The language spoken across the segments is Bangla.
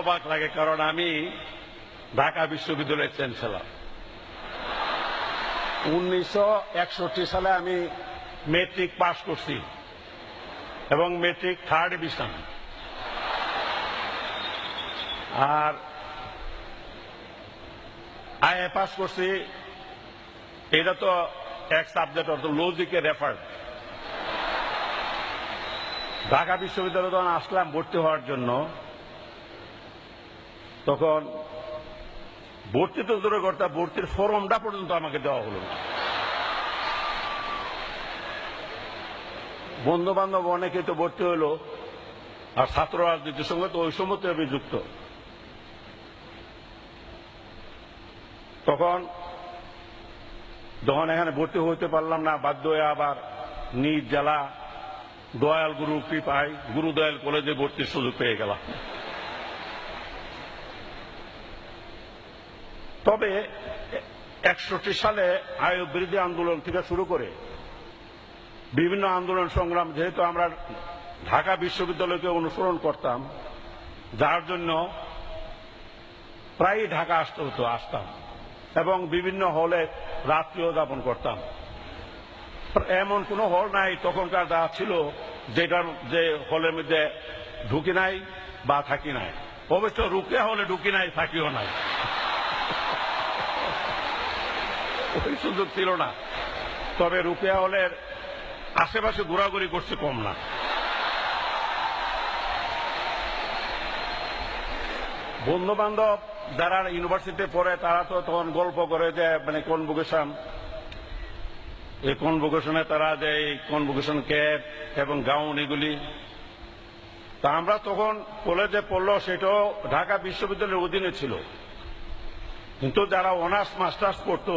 অবাক লাগে, কারণ আমি ঢাকা বিশ্ববিদ্যালয়ের চ্যান্সেলর উনিশশো সালে আমি মেট্রিক পাশ করছি এবং মেট্রিক থার্ড ডিভিশন আর আইএ পাস করছি, এটা তো এক সাবজেক্ট অর্থ লজিকে রেফার ঢাকা বিশ্ববিদ্যালয়ে যখন আসলাম, ভর্তি হওয়ার জন্য। তখন ভর্তি তো দূরে করতে ভর্তির ফর্মটা পর্যন্ত আমাকে দেওয়া হলো না। বন্ধু বান্ধব অনেকে তো ভর্তি হলো, আর ছাত্র রাজনীতির সঙ্গে তো ওই সময় আমি যুক্ত। তখন যখন এখানে ভর্তি হইতে পারলাম না, বাধ্য হয়ে আবার নিজ জেলা দয়াল গুরু কৃপায় গুরু দয়াল কলেজে ভর্তির সুযোগ পেয়ে গেলাম। তবে একষট্টি সালে আয় বিরোধী আন্দোলন থেকে শুরু করে বিভিন্ন আন্দোলন সংগ্রাম, যেহেতু আমরা ঢাকা বিশ্ববিদ্যালয়কে অনুসরণ করতাম, যার জন্য প্রায়ই ঢাকা আসতে হতো, আসতাম। এবং বিভিন্ন হলে রাত্রিও যাপন করতাম। এমন কোনো হল নাই তখনকার যা ছিল, যেটার যে হলের মধ্যে ঢুকি নাই বা থাকি নাই। অবশ্য রুকে হলে ঢুকি নাই, থাকিও নাই। ওই সুযোগ ছিল না। তবে রুপিয়া হলের আশেপাশে ঘোরাঘুরি করছে কম না। বন্ধু বান্ধব যারা ইউনিভার্সিটিতে পড়ে, তারা তো তখন গল্প করে যে মানে কনভোকেশন এই কনভোকেশনে তারা যে, এই কনভোকেশন ক্যাপ এবং গাউন এগুলি। তা আমরা তখন কলেজে পড়ল, সেটাও ঢাকা বিশ্ববিদ্যালয়ের অধীনে ছিল। কিন্তু যারা অনার্স মাস্টার্স করতো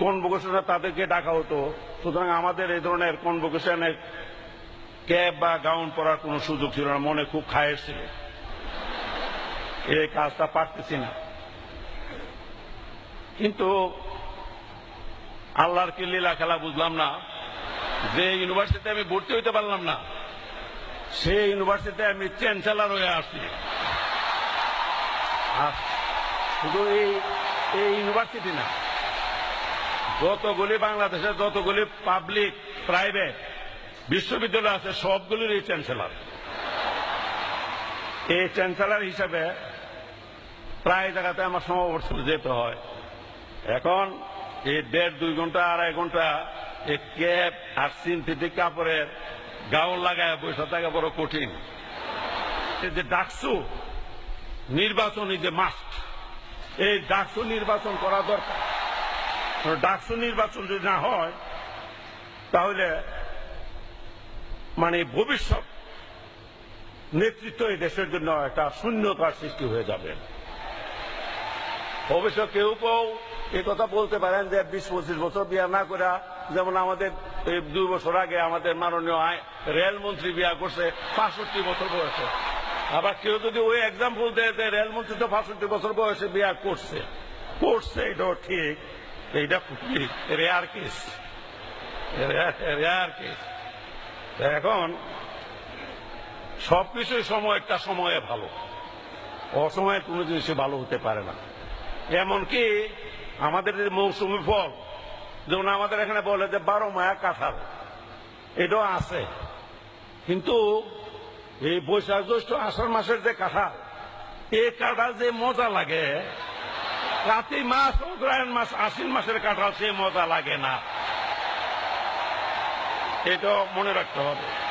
কনভোকেশনে তাদেরকে ডাকা হতো। সুতরাং আমাদের এই ধরনের কনভোকেশনের ক্যাব বা গাউন পরার কোনো সুযোগ ছিল না, মনে খুব খায়ের ছিল। এই কাজটা পারতেছি না। কিন্তু আল্লাহর কি লীলা খেলা বুঝলাম না। যে ইউনিভার্সিটিতে আমি ভর্তি হইতে পারলাম না, সেই ইউনিভার্সিটিতে আমি চ্যান্সেলার হয়ে আসছি। শুধু এই ইউনিভার্সিটি না যতগুলি বাংলাদেশে যতগুলি পাবলিক প্রাইভেট বিশ্ববিদ্যালয় আছে, সবগুলির এই চ্যান্সেলার এই চ্যান্সেলার হিসাবে প্রায় জায়গাতে আমার সমাবর্তনে যেতে হয়। এখন এই দেড়, দুই ঘণ্টা, আড়াই ঘণ্টা এই ক্যাপ আর সিনথেটিক কাপড়ের গাউন লাগায় বৈশা থাকা বড় কঠিন। যে ডাকসু নির্বাচন যে মাস্ট এই ডাকসু নির্বাচন করা দরকার। ডাকসু নির্বাচন যদি না হয়, তাহলে মানে ভবিষ্যৎ নেতৃত্ব এই দেশের জন্য একটা শূন্যতার সৃষ্টি হয়ে যাবে। অবশ্য কেউ কেউ এই কথা বলতে পারেন যে বিশ পঁচিশ বছর বিয়া না করে, যেমন আমাদের দুই বছর আগে আমাদের মাননীয় রেলমন্ত্রী বিয়া করছে পাঁষট্টি বছর বয়সে। আবার কেউ যদি ওই এক্সাম্পল দেয় রেলমন্ত্রী তো পাঁষট্টি বছর বয়সে বিয়া করছে করছে এটাও ঠিক। এইটা রেয়ার কেস রেয়ার কেস এখন সবকিছুই সময়, একটা সময়ে ভালো। অসময়ে কোনো জিনিস ভালো হতে পারে না। এমনকি আমাদের যে মৌসুমি ফল, যেমন আমাদের এখানে বলে যে বারো মায়া কাঁঠাল, এটাও আছে। কিন্তু এই বৈশাখ জ্যৈষ্ঠ আষাঢ় মাসের যে কাঁঠাল এই কাঁঠাল যে মজা লাগে কাতি মাস অগ্রায়ণ মাস, আশ্বিন মাসের কাঁঠাল সে মজা লাগে না। এটা মনে রাখতে হবে।